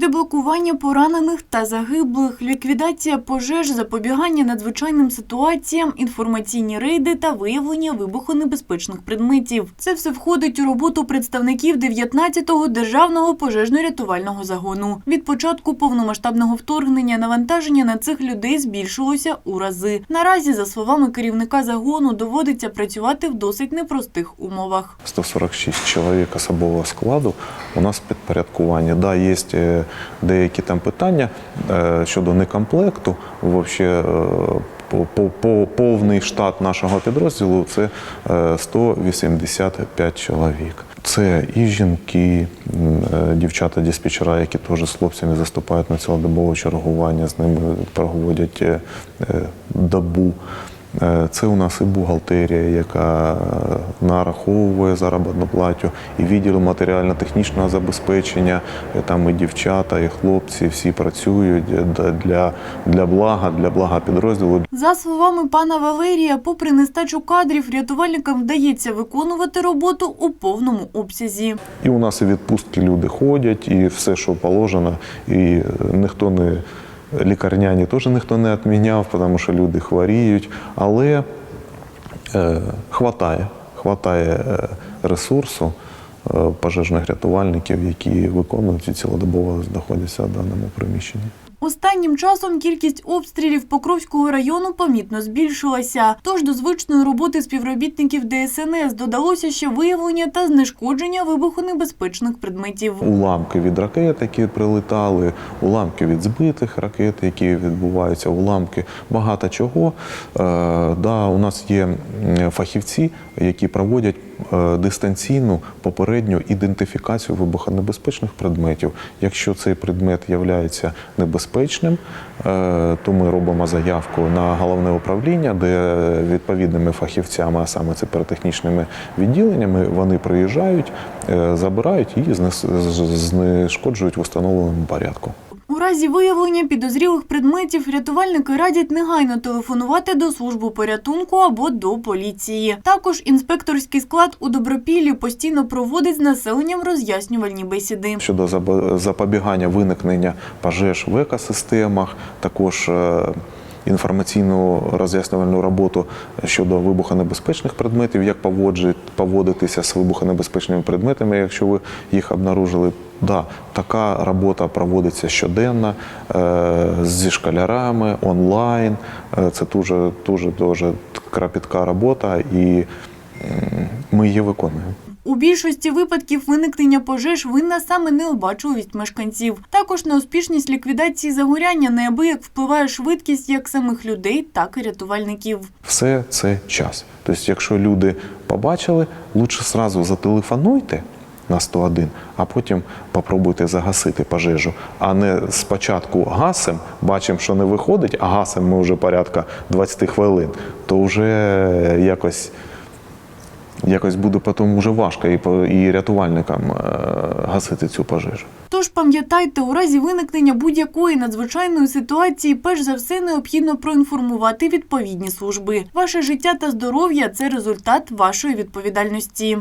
Деблокування поранених та загиблих, ліквідація пожеж, запобігання надзвичайним ситуаціям, інформаційні рейди та виявлення вибухонебезпечних предметів. Це все входить у роботу представників 19-го державного пожежно-рятувального загону. Від початку повномасштабного вторгнення навантаження на цих людей збільшилося у рази. Наразі, за словами керівника загону, доводиться працювати в досить непростих умовах. 146 чоловік особового складу у нас підпорядкування. Да, є е, деякі там питання е, щодо некомплекту. Вообще, е, по, по, по- повний штат нашого підрозділу це е, 185 чоловік. Це і жінки, е, дівчата-диспетчера, які теж з хлопцями заступають на цілодобове чергування, з ними проводять е, е, добу. Е, Це у нас і бухгалтерія, яка е, нараховує заробітну плату, і відділ матеріально-технічного забезпечення. Е, Там і дівчата, і хлопці всі працюють для, для блага, для блага підрозділу. За словами пана Валерія, попри нестачу кадрів, рятувальникам вдається виконувати роботу у повному обсязі. І у нас і відпустки люди ходять, і все, що положено, і ніхто не лікарняні теж ніхто не відміняв, тому що люди хворіють. Але е, хватає, хватає е, ресурсу е, пожежних рятувальників, які виконують і цілодобово знаходяться в даному приміщенні. Останнім часом кількість обстрілів Покровського району помітно збільшилася. Тож до звичної роботи співробітників ДСНС додалося ще виявлення та знешкодження вибухонебезпечних предметів. Уламки від ракет, які прилетали, уламки від збитих ракет, які відбуваються, уламки багато чого. Е, да, у нас є фахівці, які проводять дистанційну попередню ідентифікацію вибухонебезпечних предметів. Якщо цей предмет є небезпечним, е, то ми робимо заявку на головне управління, де відповідними фахівцями, а саме це піротехнічними відділеннями, вони приїжджають, е, забирають і знешкоджують в установленому порядку. Разі виявлення підозрілих предметів рятувальники радять негайно телефонувати до служби порятунку або до поліції. Також інспекторський склад у Добропіллі постійно проводить з населенням роз'яснювальні бесіди. Щодо запобігання виникнення пожеж в екосистемах, також е, інформаційну роз'яснювальну роботу щодо вибухонебезпечних предметів, як поводитися з вибухонебезпечними предметами, якщо ви їх обнаружили. Да, така робота проводиться щоденно е, зі школярами онлайн. Е, Це дуже дуже дуже кропітка робота, і ми її виконуємо. У більшості випадків виникнення пожеж винна саме необачливість мешканців. Також на успішність ліквідації загоряння неабияк впливає швидкість як самих людей, так і рятувальників. Все це час. Тобто, якщо люди побачили, лучше сразу зателефонуйте на 101, а потім попробуйте загасити пожежу. А не спочатку гасим, бачимо, що не виходить, а гасим ми вже порядка 20 хвилин, то вже якось. Якось буде потім вже важко і, і рятувальникам е, гасити цю пожежу. Тож пам'ятайте, у разі виникнення будь-якої надзвичайної ситуації, перш за все необхідно проінформувати відповідні служби. Ваше життя та здоров'я це результат вашої відповідальності.